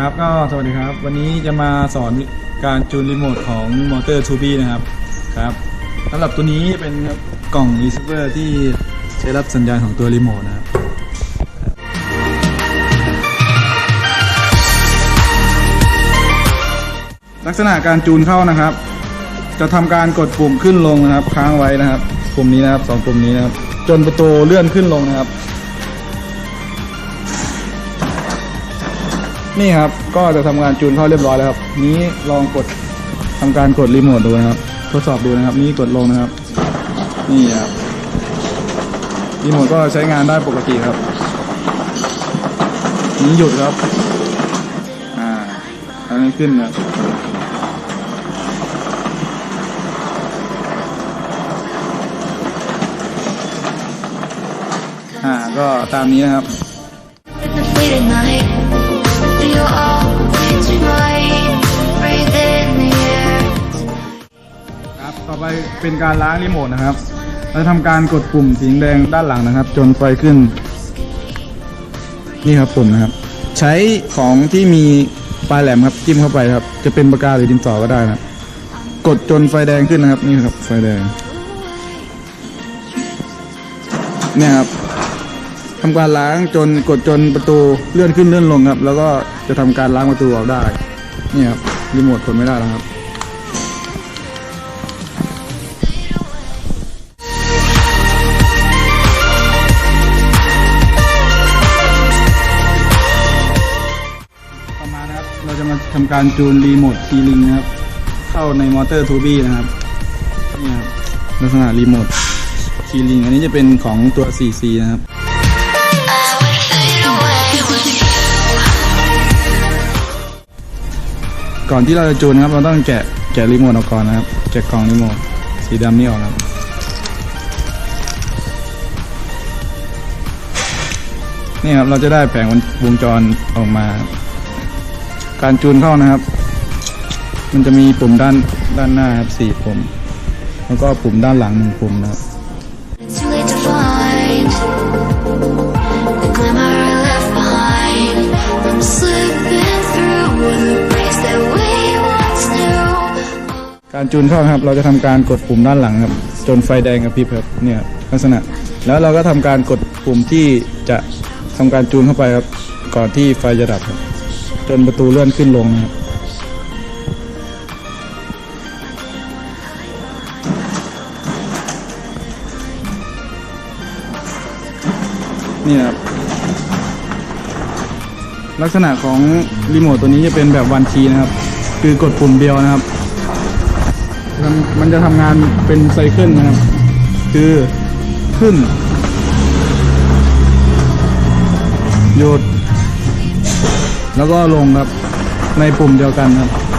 ครับก็สวัสดีครับ วันนี้จะมาสอนการจูนรีโมทของมอเตอร์ 2B นะครับครับสำหรับตัวนี้เป็นกล่องรีเซิร์ฟเวอร์ที่ใช้รับสัญญาณของตัวรีโมทนะครับลักษณะการจูนเข้านะครับ จะทำการกดปุ่มขึ้นลงนะครับ ค้างไว้นะครับ ปุ่มนี้นะครับสองปุ่มนี้นะครับ จนประตูเลื่อนขึ้นลงนะครับ นี่ครับ ก็จะทำการจูนเข้าเรียบร้อยแล้วครับ นี้ลองกดทำการกดรีโมทดูนะครับ ทดสอบดูนะครับ นี่กดลงนะครับ นี่ครับ รีโมทก็ใช้งานได้ปกติครับ นี้หยุดครับ อ่าอันนี้ขึ้นครับอ่าก็ตามนี้นะครับ เป็นการล้างรีโมทนะครับ เราทำการกดปุ่มสีแดงด้านหลังนะครับ จนไฟขึ้น นี่ครับปุ่มนะครับ ใช้ของที่มีปลายแหลมครับจิ้มเข้าไปครับ จะเป็นปากกาหรือดินสอก็ได้นะครับ กดจนไฟแดงขึ้นนะครับ นี่ครับไฟแดง เนี่ยครับทำการล้างจนกดจนประตูเลื่อนขึ้นเลื่อนลงครับ แล้วก็จะทำการล้างประตูออกได้ นี่ครับรีโมทกดไม่ได้แล้วครับ ทำการจูนรีโมทคีลิงนะครับ เข้าในมอเตอร์ทูบี้นะครับนี่ครับลักษณะรีโมทคีลิงอันนี้จะเป็นของตัว 4C นะครับก่อนที่เราจะจูนครับ เราต้องแกะแกะรีโมทออกก่อนนะครับ แกะกล่องรีโมทสีดำนี่ออกครับ นี่ครับเราจะได้แผงวงจรออกมา การจูนเข้านะครับ มันจะมีปุ่มด้านด้านหน้าครับสี่ปุ่ม แล้วก็ปุ่มด้านหลังหนึ่งปุ่มนะครับ It's too late to find the glimmer I left behind. I'm slipping through the breaks that we once knew. การจูนเข้านะครับ เราจะทำการกดปุ่มด้านหลังครับ จนไฟแดงกระพริบครับ เนี่ยลักษณะ แล้วเราก็ทำการกดปุ่มที่จะทำการจูนเข้าไปครับ ก่อนที่ไฟจะดับครับ จนประตูเลื่อนขึ้นลงนะครับนี่ครับลักษณะของรีโมทตัวนี้จะเป็นแบบวันคีนะครับ คือกดปุ่มเดียวนะครับมันมันจะทำงานเป็นไซเคิลนะครับ คือขึ้น หยุด แล้วก็ลงครับในปุ่มเดียวกันครับ